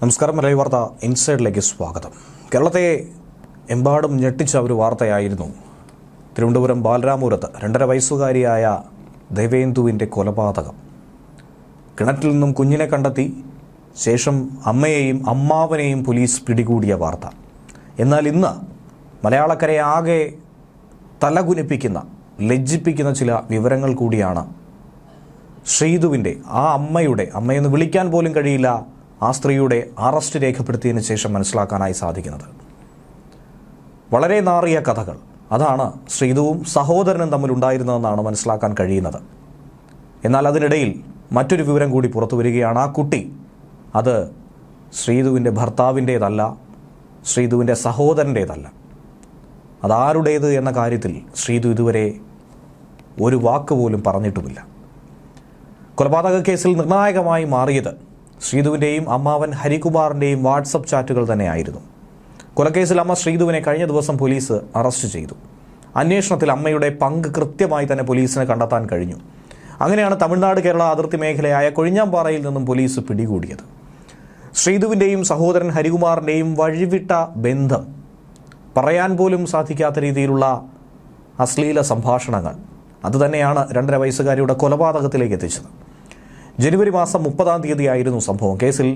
നമസ്കാരം മലയാളി വാർത്ത ഇൻസൈഡിലേക്ക് സ്വാഗതം. കേരളത്തെ എമ്പാടും ഞെട്ടിച്ച ഒരു വാർത്തയായിരുന്നു. തിരുവനന്തപുരം ബാലരാമപുരത്ത് രണ്ടര വയസ്സുകാരിയായ ദേവേന്ദുവിന്റെ കൊലപാതകം. കിണറ്റിൽ നിന്നും കുഞ്ഞിനെ കണ്ടെത്തി ശേഷം അമ്മയെയും അമ്മാവനെയും പോലീസ് പിടികൂടിയ വാർത്ത. എന്നാൽ ഇന്ന് മലയാളക്കരയെ ആകെ തലകുനിപ്പിക്കുന്ന ലജ്ജിപ്പിക്കുന്ന ചില വിവരങ്ങൾ കൂടിയാണ് ശ്രീതുവിന്റെ ആ അമ്മയുടെ അമ്മയെന്ന് വിളിക്കാൻ പോലും കഴിയില്ല ആ സ്ത്രീയുടെ അറസ്റ്റ് രേഖപ്പെടുത്തിയതിനു ശേഷം മനസ്സിലാക്കാനായി സാധിക്കുന്നത്. വളരെ നാറിയ കഥകൾ. അതാണ് ശ്രീതുവും സഹോദരനും തമ്മിലുണ്ടായിരുന്നതെന്നാണ് മനസ്സിലാക്കാൻ കഴിയുന്നത്. എന്നാൽ അതിനിടയിൽ മറ്റൊരു വിവരം കൂടി പുറത്തു വരികയാണ് ആ കുട്ടി. അത് ശ്രീതുവിന്റെ ഭർത്താവിന്റേതല്ല ശ്രീതുവിന്റെ സഹോദരന്റേതല്ല. അതാരുടേത് എന്ന കാര്യത്തിൽ ശ്രീതു ഇതുവരെ ഒരു വാക്ക് പോലും പറഞ്ഞിട്ടുമില്ല. കൊലപാതക കേസിൽ നിർണായകമായി മാറിയത് ശ്രീധുവിന്റെയും അമ്മാവൻ ഹരികുമാറിന്റെയും വാട്സപ്പ് ചാറ്റുകൾ തന്നെയായിരുന്നു. കൊലക്കേസിൽ അമ്മ ശ്രീധുവിനെ കഴിഞ്ഞ ദിവസം പോലീസ് അറസ്റ്റ് ചെയ്തു. അന്വേഷണത്തിൽ അമ്മയുടെ പങ്ക് കൃത്യമായി തന്നെ പോലീസിന് കണ്ടെത്താൻ കഴിഞ്ഞു. അങ്ങനെയാണ് തമിഴ്നാട് കേരള അതിർത്തി മേഖലയായ കൊഴിഞ്ഞാമ്പാറയിൽ നിന്നും പോലീസ് പിടികൂടിയത്. ശ്രീധുവിന്റെയും സഹോദരൻ ഹരികുമാറിന്റെയും വഴിവിട്ട ബന്ധം പറയാൻ പോലും സാധിക്കാത്ത രീതിയിലുള്ള അശ്ലീല സംഭാഷണങ്ങൾ. അതുതന്നെയാണ് രണ്ടര വയസ്സുകാരിയുടെ കൊലപാതകത്തിലേക്ക് എത്തിച്ചത്. ജനുവരി മാസം മുപ്പതാം തീയതിയായിരുന്നു സംഭവം. കേസിൽ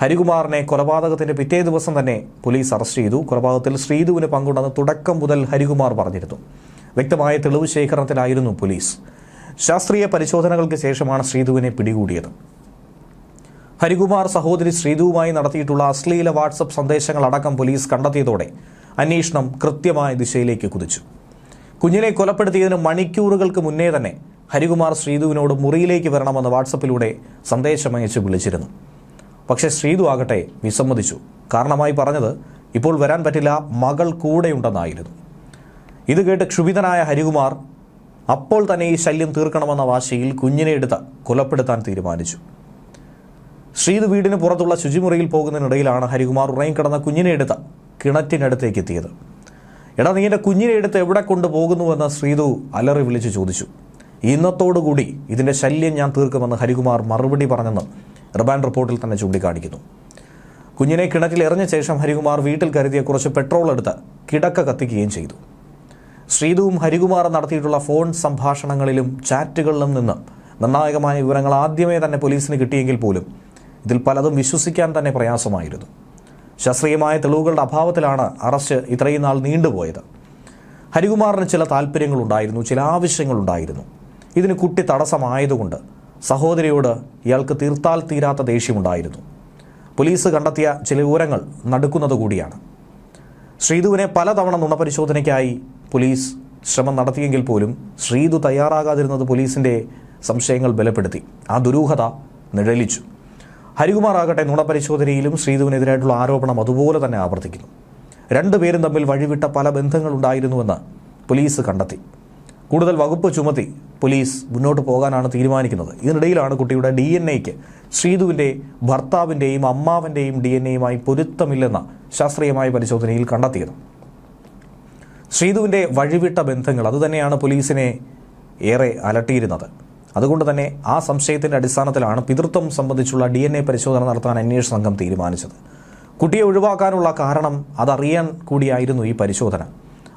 ഹരികുമാറിനെ കൊലപാതകത്തിന്റെ പിറ്റേ ദിവസം തന്നെ പോലീസ് അറസ്റ്റ് ചെയ്തു. കൊലപാതകത്തിൽ ശ്രീധുവിന് പങ്കുണ്ടെന്ന് തുടക്കം മുതൽ ഹരികുമാർ പറഞ്ഞിരുന്നു. വ്യക്തമായ തെളിവ് ശേഖരണത്തിലായിരുന്നു പോലീസ്. ശാസ്ത്രീയ പരിശോധനകൾക്ക് ശേഷമാണ് ശ്രീധുവിനെ പിടികൂടിയത്. ഹരികുമാർ സഹോദരി ശ്രീധുവുമായി നടത്തിയിട്ടുള്ള അശ്ലീല വാട്സപ്പ് സന്ദേശങ്ങളടക്കം പോലീസ് കണ്ടെത്തിയതോടെ അന്വേഷണം കൃത്യമായ ദിശയിലേക്ക് കുതിച്ചു. കുഞ്ഞിനെ കൊലപ്പെടുത്തിയതിന് മണിക്കൂറുകൾക്ക് മുന്നേ തന്നെ ഹരികുമാർ ശ്രീധുവിനോട് മുറിയിലേക്ക് വരണമെന്ന് വാട്സപ്പിലൂടെ സന്ദേശമയച്ച് വിളിച്ചിരുന്നു. പക്ഷേ ശ്രീധു ആകട്ടെ വിസമ്മതിച്ചു. കാരണമായി പറഞ്ഞത് ഇപ്പോൾ വരാൻ പറ്റില്ല മകൾ കൂടെയുണ്ടെന്നായിരുന്നു. ഇത് കേട്ട് ക്ഷുഭിതനായ ഹരികുമാർ അപ്പോൾ തന്നെ ഈ ശല്യം തീർക്കണമെന്ന വാശിയിൽ കുഞ്ഞിനെ എടുത്ത് കൊലപ്പെടുത്താൻ തീരുമാനിച്ചു. ശ്രീധു വീടിന് പുറത്തുള്ള ശുചിമുറിയിൽ പോകുന്നതിനിടയിലാണ് ഹരികുമാർ ഉറങ്ങിക്കിടന്ന കുഞ്ഞിനെ എടുത്ത് കിണറ്റിനടുത്തേക്ക് എത്തിയത് എടാ നീ എന്റെ കുഞ്ഞിനെ എടുത്ത് എവിടെ കൊണ്ടുപോകുന്നുവെന്ന് ശ്രീധു അലറി വിളിച്ചു ചോദിച്ചു. ഇന്നത്തോടുകൂടി ഇതിന്റെ ശല്യം ഞാൻ തീർക്കുമെന്ന് ഹരികുമാർ മറുപടി പറഞ്ഞെന്ന് റിബാൻ റിപ്പോർട്ടിൽ തന്നെ ചൂണ്ടിക്കാണിക്കുന്നു. കുഞ്ഞിനെ കിണറ്റിൽ എറിഞ്ഞ ശേഷം ഹരികുമാർ വീട്ടിൽ കരുതിയ കുറച്ച് പെട്രോൾ എടുത്ത് കിടക്ക കത്തിക്കുകയും ചെയ്തു. ശ്രീതുവും ഹരികുമാറും നടത്തിയിട്ടുള്ള ഫോൺ സംഭാഷണങ്ങളിലും ചാറ്റുകളിലും നിന്ന് നിർണായകമായ വിവരങ്ങൾ ആദ്യമേ തന്നെ പോലീസിന് കിട്ടിയെങ്കിൽ പോലും ഇതിൽ പലതും വിശ്വസിക്കാൻ തന്നെ പ്രയാസമായിരുന്നു. ശാസ്ത്രീയമായ തെളിവുകളുടെ അഭാവത്തിലാണ് അറസ്റ്റ് ഇത്രയും നാൾ നീണ്ടുപോയത്. ഹരികുമാറിന് ചില താല്പര്യങ്ങളുണ്ടായിരുന്നു ചില ആവശ്യങ്ങളുണ്ടായിരുന്നു. ഇതിന് കുട്ടി തടസ്സമായതുകൊണ്ട് സഹോദരിയോട് ഇയാൾക്ക് തീർത്താൽ തീരാത്ത ദേഷ്യമുണ്ടായിരുന്നു. പോലീസ് കണ്ടെത്തിയ ചില വിവരങ്ങൾ നടുക്കുന്നത് കൂടിയാണ്. ശ്രീധുവിനെ പലതവണ നുണപരിശോധനയ്ക്കായി പോലീസ് ശ്രമം നടത്തിയെങ്കിൽ പോലും ശ്രീധു തയ്യാറാകാതിരുന്നത് പോലീസിന്റെ സംശയങ്ങൾ ബലപ്പെടുത്തി. ആ ദുരൂഹത നിഴലിച്ചു. ഹരികുമാർ ആകട്ടെ നുണപരിശോധനയിലും ശ്രീധുവിനെതിരായിട്ടുള്ള ആരോപണം അതുപോലെ തന്നെ ആവർത്തിക്കുന്നു. രണ്ടുപേരും തമ്മിൽ വഴിവിട്ട പല ബന്ധങ്ങളുണ്ടായിരുന്നുവെന്ന് പോലീസ് കണ്ടെത്തി. കൂടുതൽ വകുപ്പ് ചുമത്തി പോലീസ് മുന്നോട്ട് പോകാനാണ് തീരുമാനിക്കുന്നത്. ഇതിനിടയിലാണ് കുട്ടിയുടെ ഡി എൻ എക്ക് ശ്രീധുവിന്റെ ഭർത്താവിന്റെയും അമ്മാവന്റെയും ഡി എൻ എയുമായി പൊരുത്തമില്ലെന്ന ശാസ്ത്രീയമായ പരിശോധനയിൽ കണ്ടെത്തിയത്. ശ്രീധുവിന്റെ വഴിവിട്ട ബന്ധങ്ങൾ അതുതന്നെയാണ് പോലീസിനെ ഏറെ അലട്ടിയിരുന്നത്. അതുകൊണ്ട് തന്നെ ആ സംശയത്തിന്റെ അടിസ്ഥാനത്തിലാണ് പിതൃത്വം സംബന്ധിച്ചുള്ള ഡി എൻ എ പരിശോധന നടത്താൻ അന്വേഷണ സംഘം തീരുമാനിച്ചത്. കുട്ടിയെ ഒഴിവാക്കാനുള്ള കാരണം അതറിയാൻ കൂടിയായിരുന്നു ഈ പരിശോധന.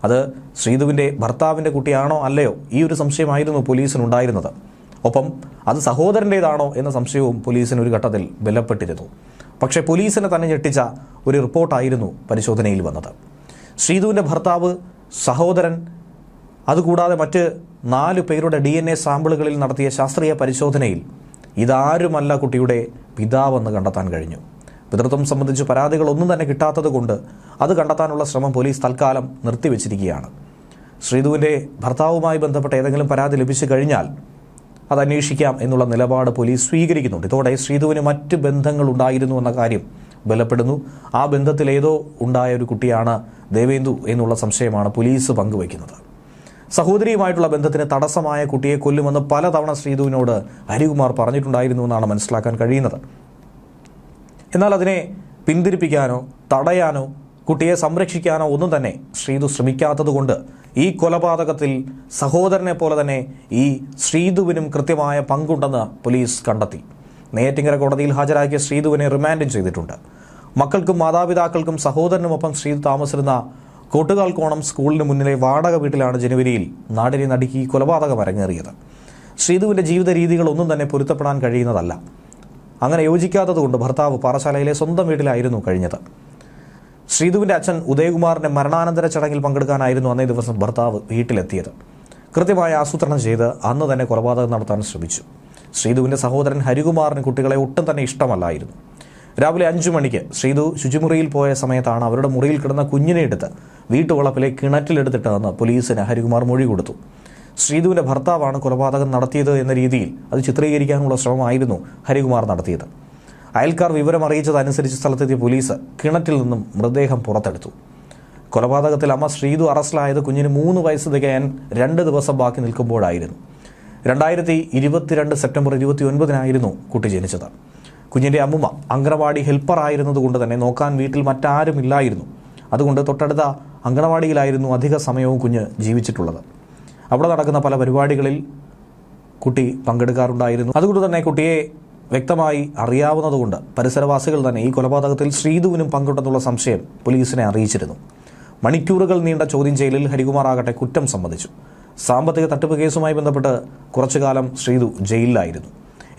അത് ശ്രീധുവിന്റെ ഭർത്താവിന്റെ കുട്ടിയാണോ അല്ലയോ? ഈ ഒരു സംശയമായിരുന്നു പോലീസിനുണ്ടായിരുന്നത്. ഒപ്പം അത് സഹോദരന്റേതാണോ എന്ന സംശയവും പോലീസിന് ഒരു ഘട്ടത്തിൽ ബലപ്പെട്ടിരുന്നു പക്ഷേ പോലീസിനെ തന്നെ ഞെട്ടിച്ച ഒരു റിപ്പോർട്ടായിരുന്നു പരിശോധനയിൽ വന്നത്. ശ്രീധുവിന്റെ ഭർത്താവ് സഹോദരൻ അതുകൂടാതെ മറ്റ് നാല് പേരുടെ ഡി എൻ എ സാമ്പിളുകളിൽ നടത്തിയ ശാസ്ത്രീയ പരിശോധനയിൽ ഇതാരുമല്ല കുട്ടിയുടെ പിതാവെന്ന് കണ്ടെത്താൻ കഴിഞ്ഞു. പിതൃത്വം സംബന്ധിച്ച് പരാതികളൊന്നും തന്നെ കിട്ടാത്തതുകൊണ്ട് അത് കണ്ടെത്താനുള്ള ശ്രമം പോലീസ് തൽക്കാലം നിർത്തിവെച്ചിരിക്കുകയാണ്. ശ്രീധുവിന്റെ ഭർത്താവുമായി ബന്ധപ്പെട്ട ഏതെങ്കിലും പരാതി ലഭിച്ചു കഴിഞ്ഞാൽ അത് അന്വേഷിക്കാം എന്നുള്ള നിലപാട് പോലീസ് സ്വീകരിക്കുന്നുണ്ട്. ഇതോടെ ശ്രീധുവിന് മറ്റ് ബന്ധങ്ങൾ ഉണ്ടായിരുന്നു എന്ന കാര്യം ബലപ്പെടുന്നു. ആ ബന്ധത്തിൽ ഏതോ ഉണ്ടായ ഒരു കുട്ടിയാണ് ദേവേന്ദു എന്നുള്ള സംശയമാണ് പോലീസ് പങ്കുവയ്ക്കുന്നത്. സഹോദരിയുമായിട്ടുള്ള ബന്ധത്തിന് തടസ്സമായ കുട്ടിയെ കൊല്ലുമെന്ന് പലതവണ ശ്രീധുവിനോട് ഹരികുമാർ പറഞ്ഞിട്ടുണ്ടായിരുന്നു എന്നാണ് മനസ്സിലാക്കാൻ കഴിയുന്നത്. എന്നാൽ അതിനെ പിന്തിരിപ്പിക്കാനോ തടയാനോ കുട്ടിയെ സംരക്ഷിക്കാനോ ഒന്നും തന്നെ ശ്രീതു ശ്രമിക്കാത്തതുകൊണ്ട് ഈ കൊലപാതകത്തിൽ സഹോദരനെ പോലെ തന്നെ ഈ ശ്രീതുവിനും കൃത്യമായ പങ്കുണ്ടെന്ന് പോലീസ് കണ്ടെത്തി. നെയ്യാറ്റിങ്കര കോടതിയിൽ ഹാജരാക്കിയ ശ്രീതുവിനെ റിമാൻഡ് ചെയ്തിട്ടുണ്ട്. മക്കൾക്കും മാതാപിതാക്കൾക്കും സഹോദരനുമൊപ്പം ശ്രീതു താമസിച്ചിരുന്ന കോട്ടുകാൽ കോണം സ്കൂളിന് മുന്നിലെ വാടക വീട്ടിലാണ് ജനുവരിയിൽ നാടിനെ നടുക്കി കൊലപാതകം അരങ്ങേറിയത്. ശ്രീതുവിന്റെ ജീവിത രീതികളൊന്നും തന്നെ പൊരുത്തപ്പെടാൻ കഴിയുന്നതല്ല. അങ്ങനെ യോജിക്കാത്തതുകൊണ്ട് ഭർത്താവ് പാറശാലയിലെ സ്വന്തം വീട്ടിലായിരുന്നു കഴിഞ്ഞത്. ശ്രീധുവിന്റെ അച്ഛൻ ഉദയകുമാറിന്റെ മരണാനന്തര ചടങ്ങിൽ പങ്കെടുക്കാനായിരുന്നു അന്നേ ദിവസം ഭർത്താവ് വീട്ടിലെത്തിയത്. കൃത്യമായ ആസൂത്രണം ചെയ്ത് അന്ന് തന്നെ കൊലപാതകം നടത്താൻ ശ്രമിച്ചു. ശ്രീധുവിന്റെ സഹോദരൻ ഹരികുമാറിന് കുട്ടികളെ ഒട്ടും തന്നെ ഇഷ്ടമല്ലായിരുന്നു. രാവിലെ അഞ്ചു മണിക്ക് ശ്രീധു ശുചിമുറിയിൽ പോയ സമയത്താണ് അവരുടെ മുറിയിൽ കിടന്ന കുഞ്ഞിനെ എടുത്ത് വീട്ടുവളപ്പിലെ കിണറ്റിലെടുത്തിട്ടതെന്ന് പോലീസിന് ഹരികുമാർ മൊഴി കൊടുത്തു. ശ്രീധുവിന്റെ ഭർത്താവാണ് കൊലപാതകം നടത്തിയത് എന്ന രീതിയിൽ അത് ചിത്രീകരിക്കാനുള്ള ശ്രമമായിരുന്നു ഹരികുമാർ നടത്തിയത്. അയൽക്കാർ വിവരം അറിയിച്ചതനുസരിച്ച് സ്ഥലത്തെത്തിയ പോലീസ് കിണറ്റിൽ നിന്നും മൃതദേഹം പുറത്തെടുത്തു. കൊലപാതകത്തിൽ അമ്മ ശ്രീതു അറസ്റ്റിലായത് കുഞ്ഞിന് മൂന്ന് വയസ്സ് തികയാൻ രണ്ട് ദിവസം ബാക്കി നിൽക്കുമ്പോഴായിരുന്നു. രണ്ടായിരത്തി ഇരുപത്തിരണ്ട് സെപ്റ്റംബർ ഇരുപത്തി ഒൻപതിനായിരുന്നു കുട്ടി ജനിച്ചത്. കുഞ്ഞിന്റെ അമ്മുമ്മ അങ്കണവാടി ഹെൽപ്പർ ആയിരുന്നതുകൊണ്ട് തന്നെ നോക്കാൻ വീട്ടിൽ മറ്റാരും ഇല്ലായിരുന്നു അതുകൊണ്ട് തൊട്ടടുത്ത അങ്കണവാടിയിലായിരുന്നു അധിക സമയവും കുഞ്ഞ് ജീവിച്ചിട്ടുള്ളത്. അവിടെ നടക്കുന്ന പല പരിപാടികളിൽ കുട്ടി പങ്കെടുക്കാറുണ്ടായിരുന്നു. അതുകൊണ്ട് തന്നെ കുട്ടിയെ വ്യക്തമായി അറിയാവുന്നതുകൊണ്ട് പരിസരവാസികൾ തന്നെ ഈ കൊലപാതകത്തിൽ ശ്രീധുവിനും പങ്കുണ്ടെന്നുള്ള സംശയം പോലീസിനെ അറിയിച്ചിരുന്നു. മണിക്കൂറുകൾ നീണ്ട ചോദ്യം ചെയ്യലിൽ ഹരികുമാർ ആകട്ടെ കുറ്റം സമ്മതിച്ചു. സാമ്പത്തിക തട്ടിപ്പ് കേസുമായി ബന്ധപ്പെട്ട് കുറച്ചു കാലം ശ്രീധു ജയിലിലായിരുന്നു.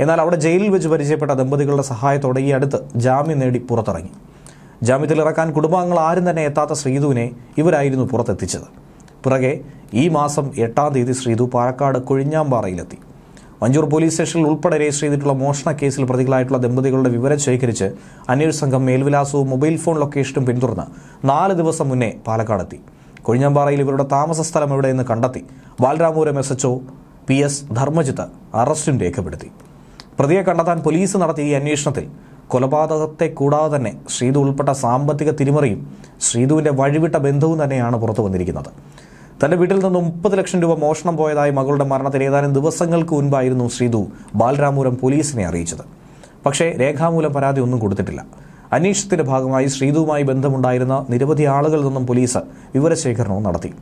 എന്നാൽ അവിടെ ജയിലിൽ വെച്ച് പരിചയപ്പെട്ട ദമ്പതികളുടെ സഹായത്തോടെ ഈ അടുത്ത് ജാമ്യം നേടി പുറത്തിറങ്ങി. ജാമ്യത്തിൽ ഇറക്കാൻ കുടുംബാംഗങ്ങൾ ആരും തന്നെ എത്താത്ത ശ്രീധുവിനെ ഇവരായിരുന്നു പുറത്തെത്തിച്ചത്. പിറകെ ഈ മാസം എട്ടാം തീയതി ശ്രീധു പാലക്കാട് കൊഴിഞ്ഞാമ്പാറയിലെത്തി. മഞ്ചൂർ പോലീസ് സ്റ്റേഷനിൽ ഉൾപ്പെടെ രജിസ്റ്റർ ചെയ്തിട്ടുള്ള മോഷണ കേസിൽ പ്രതികളായിട്ടുള്ള ദമ്പതികളുടെ വിവരം ശേഖരിച്ച് അന്വേഷണ സംഘം മേൽവിലാസവും മൊബൈൽ ഫോൺ ലൊക്കേഷനും പിന്തുടർന്ന് നാല് ദിവസം മുന്നേ പാലക്കാടെത്തി. കൊഴിഞ്ഞാമ്പാറയിൽ ഇവരുടെ താമസ സ്ഥലം എവിടെയെന്ന് കണ്ടെത്തി Balaramapuram S H O P S Dharmajith അറസ്റ്റും രേഖപ്പെടുത്തി. പ്രതിയെ കണ്ടെത്താൻ പോലീസ് നടത്തിയ ഈ അന്വേഷണത്തിൽ കൊലപാതകത്തെ കൂടാതെ തന്നെ ശ്രീതു ഉൾപ്പെട്ട സാമ്പത്തിക തിരിമറിയും ശ്രീതുവിന്റെ വഴിവിട്ട ബന്ധവും തന്നെയാണ് പുറത്തു വന്നിരിക്കുന്നത്. തന്റെ വീട്ടിൽ നിന്ന് മുപ്പത് ലക്ഷം രൂപ മോഷണം പോയതായി മകളുടെ മരണത്തിന് ഏതാനും ദിവസങ്ങൾക്ക് മുൻപായിരുന്നു ശ്രീതു ബാലരാമപുരം പോലീസിനെ അറിയിച്ചത്. പക്ഷേ രേഖാമൂലം പരാതി ഒന്നും കൊടുത്തിട്ടില്ല. അന്വേഷണത്തിന്റെ ഭാഗമായി ശ്രീതുവുമായി ബന്ധമുണ്ടായിരുന്ന നിരവധി ആളുകളിൽ നിന്നും പോലീസ് വിവരശേഖരണവും നടത്തി.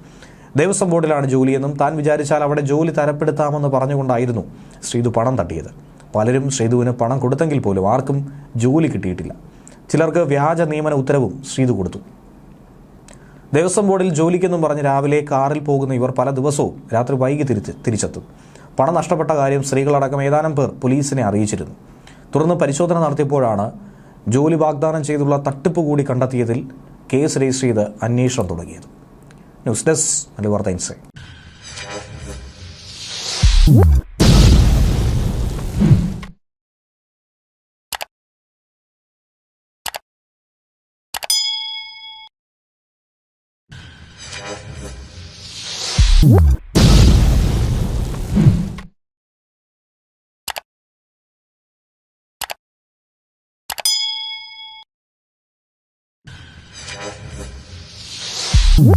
ദേവസ്വം ബോർഡിലാണ് ജോലിയെന്നും താൻ വിചാരിച്ചാൽ അവിടെ ജോലി തരപ്പെടുത്താമെന്ന് പറഞ്ഞുകൊണ്ടായിരുന്നു ശ്രീതു പണം തട്ടിയത്. പലരും ശ്രീധുവിന് പണം കൊടുത്തെങ്കിൽ പോലും ആർക്കും ജോലി കിട്ടിയിട്ടില്ല. ചിലർക്ക് വ്യാജ നിയമന ഉത്തരവും ശ്രീധു കൊടുത്തു. ദേവസ്വം ബോർഡിൽ ജോലിക്കെന്നും പറഞ്ഞ് രാവിലെ കാറിൽ പോകുന്ന ഇവർ പല ദിവസവും രാത്രി വൈകി തിരിച്ച് തിരിച്ചെത്തും. പണം നഷ്ടപ്പെട്ട കാര്യം സ്ത്രീകളടക്കം ഏതാനും പേർ പോലീസിനെ അറിയിച്ചിരുന്നു. തുടർന്ന് പരിശോധന നടത്തിയപ്പോഴാണ് ജോലി വാഗ്ദാനം ചെയ്തുള്ള തട്ടിപ്പ് കൂടി കണ്ടെത്തിയതിൽ കേസ് രജിസ്റ്റർ ചെയ്ത് അന്വേഷണം തുടങ്ങിയത്. ന്യൂസ് ഡെസ്ക് മലവാർത്ത ഇൻസൈറ്റ് Woo!